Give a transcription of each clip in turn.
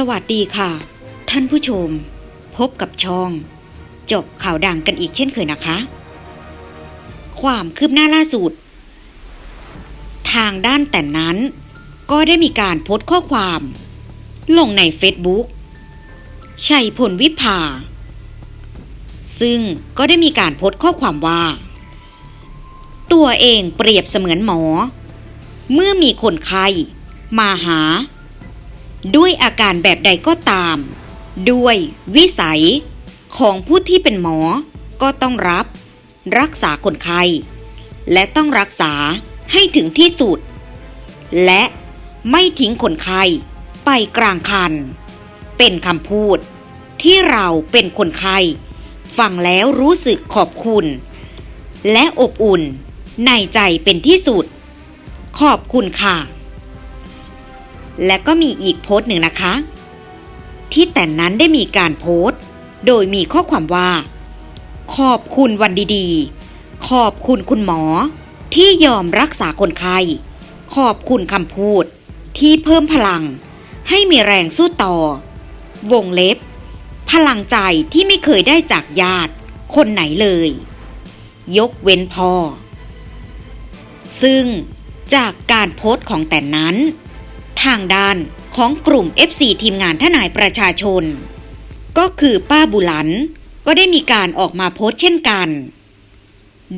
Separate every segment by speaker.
Speaker 1: สวัสดีค่ะ ท่านผู้ชม พบกับช่องเจาะข่าวดังกันอีกเช่นเคยนะคะ ความคืบหน้าล่าสุด ทางด้านแต่นั้น ก็ได้มีการโพสต์ข้อความ ลงในเฟซบุ๊กชัยพลวิภา ซึ่งก็ได้มีการโพสต์ข้อความว่า ตัวเองเปรียบเสมือนหมอ เมื่อมีคนไข้มาหา ด้วยอาการแบบใดก็ตาม ด้วยวิสัยของผู้ที่เป็นหมอก็ต้องรับ รักษาคนไข้และต้องรักษาให้ถึงที่สุด และไม่ทิ้งคนไข้ไปกลางคัน เป็นคำพูดที่เราเป็นคนไข้ฟังแล้วรู้สึกขอบคุณ และอบอุ่นในใจเป็นที่สุด ขอบคุณค่ะ และก็มีอีกโพสต์หนึ่งนะคะ ที่แต่นั้นได้มีการโพสต์ โดยมีข้อความว่า ขอบคุณวันดีๆ ขอบคุณคุณหมอ ที่ยอมรักษาคนไข้ขอบคุณคำพูด ที่เพิ่มพลัง ให้มีแรงสู้ต่อ วงเล็บ พลังใจที่ไม่เคยได้จากญาติ คนไหนเลย ยกเว้นพ่อ ซึ่งจากการโพสต์ของแต่นั้น ทางด้านของกลุ่ม FC ทีมงานทนายประชาชน ก็คือป้าบุหลัน ก็ได้มีการออกมาโพสต์เช่นกัน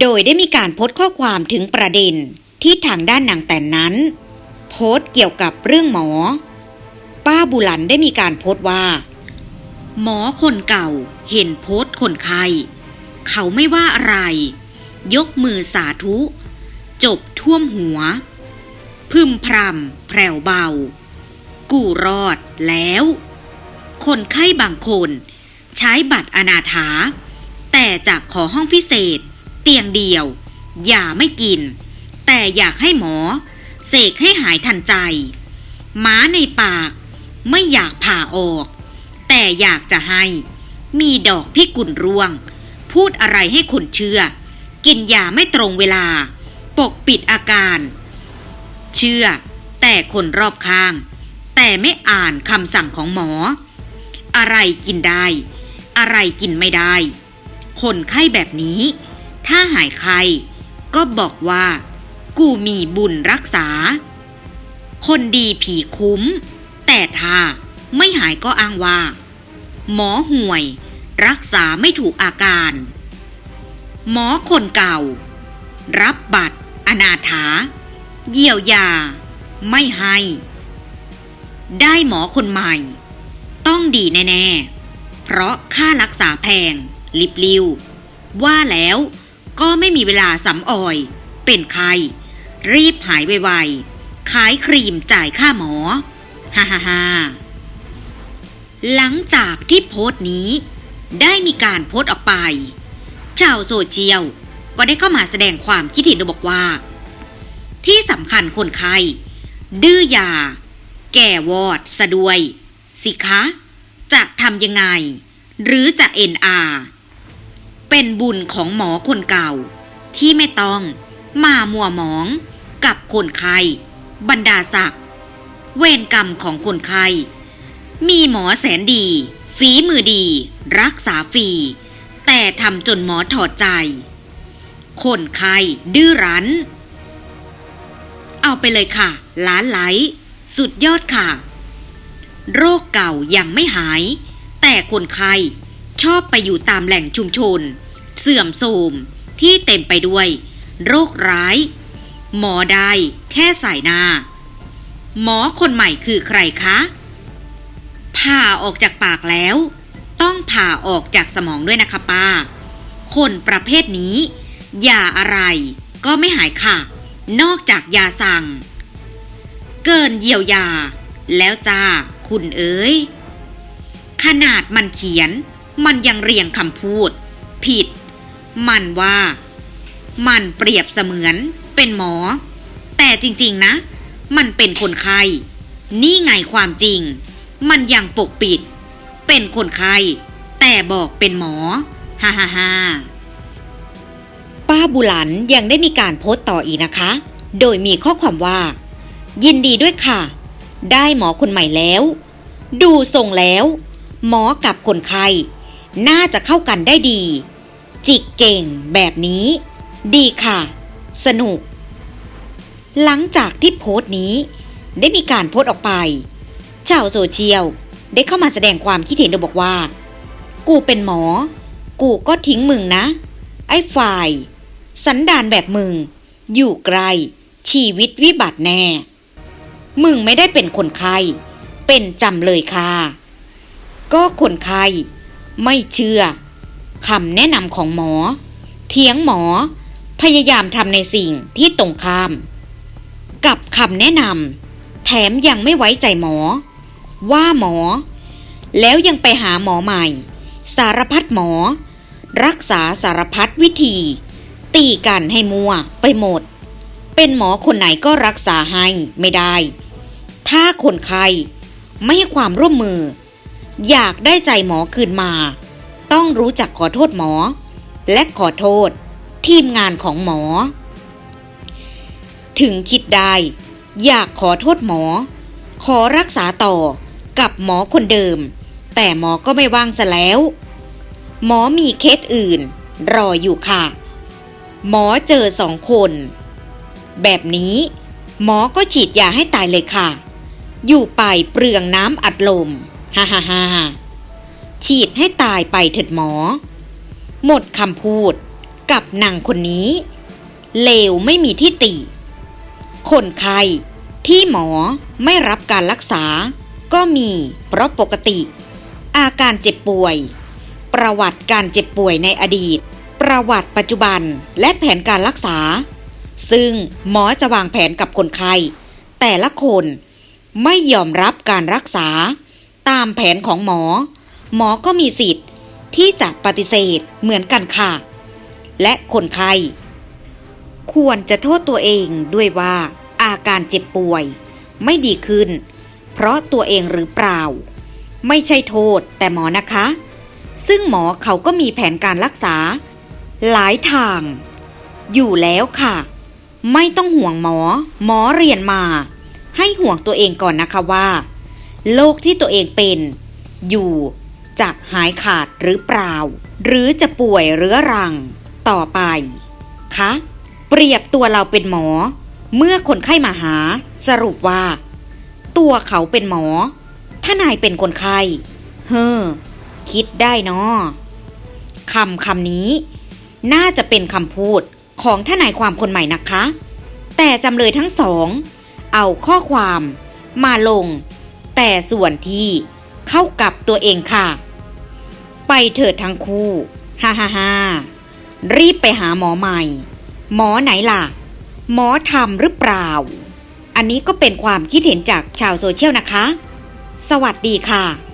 Speaker 1: โดยได้มีการโพสต์ข้อความถึงประเด็นที่ทางด้านนางแต่นนั้น โพสต์เกี่ยวกับเรื่องหมอ ป้าบุหลันได้มีการโพสต์ว่า หมอคนเก่าเห็นโพสต์คนไข้เขาไม่ว่าอะไร ยกมือสาธุ จบท่วมหัว พึมพรำแผ่วเบา กูรอดแล้ว คนไข้บางคน ใช้บัตรอนาถา แต่จะขอห้องพิเศษ เตียงเดียว อย่าไม่กิน แต่อยากให้หมอ เสกให้หายทันใจ ม้าในปากไม่อยากผ่าออก แต่อยากจะให้ มีดอกพิกุลร่วง พูดอะไรให้คนเชื่อ กินยาไม่ตรงเวลา ปกปิดอาการ เชื่อ แต่คนรอบข้าง แต่ไม่อ่านคำสั่งของหมอ อะไรกินได้ อะไรกินไม่ได้ คนไข้แบบนี้ ถ้าหายไข้ก็บอกว่า กูมีบุญรักษา คนดีผีคุ้ม แต่ถ้าไม่หายก็อ้างว่า หมอห่วย รักษาไม่ถูกอาการ หมอคนเก่า รับบัตรอนาถา เยียวยา ไม่ให้ ได้หมอคนใหม่ ต้องดีแน่ๆ เพราะค่ารักษาแพง ลิบลิว ว่าแล้วก็ไม่มีเวลาสำออย เป็นใคร รีบหายไวๆ ขายครีมจ่ายค่าหมอ ฮ่าฮ่าฮ่าหลังจากที่โพสต์นี้ ได้มีการโพสต์ออกไป ชาวโซเชียลก็ได้เข้ามาแสดงความคิดเห็นโดยบอกว่า ที่สำคัญคนไข้ดื้อยา แก่วอดสะดวย สิคะ จะทำยังไง หรือจะเอ็นอาเป็นบุญของหมอคนเก่า ที่ไม่ต้องมามัวหมองกับคนไข้บรรดาศักดิ์เวรกรรมของคนไข้มีหมอแสนดี ฝีมือดี รักษาฟรี แต่ทำจนหมอถอดใจ คนไข้ดื้อรั้น เอาไปเลยค่ะ ล้านไหล สุดยอดค่ะ โรคเก่ายังไม่หาย แต่คนไข้ชอบไปอยู่ตามแหล่งชุมชน เสื่อมโทรมที่เต็มไปด้วย โรคร้าย หมอได้แค่สายหน้า หมอคนใหม่คือใครคะผ่าออกจากปากแล้ว ต้องผ่าออกจากสมองด้วยนะคะป้า คนประเภทนี้ยาอะไรก็ไม่หายค่ะ นอกจากยาสั่ง เกินเยียวยา แล้วจ้า คุณเอ๋ย ขนาดมันเขียน มันยังเรียงคำพูด ผิด มันว่า มันเปรียบเสมือน เป็นหมอ แต่จริงๆนะ มันเป็นคนไข้ นี่ไงความจริง มันยังปกปิด เป็นคนไข้แต่บอกเป็นหมอ ฮ่าฮ่าฮ่า ป้าบุหลันยังได้มีการโพสต์ต่ออีกนะคะ โดยมีข้อความว่า ยินดีด้วยค่ะ ได้หมอคนใหม่แล้ว ดูทรงแล้ว หมอกับคนไข้น่าจะเข้ากันได้ดี จิกเก่งแบบนี้ ดีค่ะ สนุก หลังจากที่โพสต์นี้ ได้มีการโพสต์ออกไปชาวโซเชียลได้เข้ามาแสดงความคิดเห็นโดยบอกว่า กูเป็นหมอ กูก็ทิ้งมึงนะ ไอ้ฝ่าย สันดานแบบมึง อยู่ไกล ชีวิตวิบัติแน่ มึงไม่ได้เป็นคนไข้ เป็นจำเลยค่ะก็คนไข้ไม่เชื่อคำแนะนำของหมอ เถียงหมอ พยายามทำในสิ่งที่ตรงข้าม กับคำแนะนำแถมยังไม่ไว้ใจหมอ ว่าหมอ แล้วยังไปหาหมอใหม่ สารพัดหมอ รักษาสารพัดวิธี ตีกันให้มัวไปหมด เป็นหมอคนไหนก็รักษาให้ไม่ได้ ถ้าคนไข้ไม่ให้ความร่วมมือ อยากได้ใจหมอคืนมา ต้องรู้จักขอโทษหมอ และขอโทษ ทีมงานของหมอ ถึงคิดได้ อยากขอโทษหมอ ขอรักษาต่อกับหมอคนเดิม แต่หมอก็ไม่ว่างซะแล้ว หมอมีเคสอื่น รออยู่ค่ะ หมอเจอสองคน แบบนี้ หมอก็ฉีดยาให้ตายเลยค่ะ อยู่ไปเปลืองน้ำอัดลม ฮ่าฮ่าฮ่าฉีดให้ตายไปเถิดหมอ หมดคำพูดกับนางคนนี้ เลวไม่มีที่ติ คนไข้ที่หมอไม่รับการรักษา ก็มี เพราะปกติ อาการเจ็บป่วย ประวัติการเจ็บป่วยในอดีต ประวัติปัจจุบันและแผนการรักษา ซึ่งหมอจะวางแผนกับคนไข้แต่ละคนไม่ยอมรับการรักษา ตามแผนของหมอ หมอก็มีสิทธิ์ที่จะปฏิเสธเหมือนกันค่ะ และคนไข้ควรจะโทษตัวเองด้วยว่าอาการเจ็บป่วย ไม่ดีขึ้น เพราะตัวเองหรือเปล่า ไม่ใช่โทษแต่หมอนะคะ ซึ่งหมอเขาก็มีแผนการรักษา หลายทาง อยู่แล้วค่ะ ไม่ต้องห่วงหมอ หมอเรียนมา ให้ห่วงตัวเองก่อนนะคะว่า โรคที่ตัวเองเป็น อยู่จะหายขาดหรือเปล่า หรือจะป่วยเรื้อรัง ต่อไปคะเปรียบตัวเราเป็นหมอ เมื่อคนไข้มาหา สรุปว่า ตัวเขาเป็นหมอ ถ้านายเป็นคนไข้ เฮ้อคิดได้เนาะคำคำนี้ น่าจะเป็นคำพูดของทนายความคนใหม่นะคะ แต่จำเลยทั้งสอง เอาข้อความมาลง แต่ส่วนที่เข้ากับตัวเองค่ะ ไปเถิดทั้งคู่ฮ่าฮ่าฮ่ารีบไปหาหมอใหม่ หมอไหนล่ะ หมอทำหรือเปล่า อันนี้ก็เป็นความคิดเห็นจากชาวโซเชียลนะคะ สวัสดีค่ะ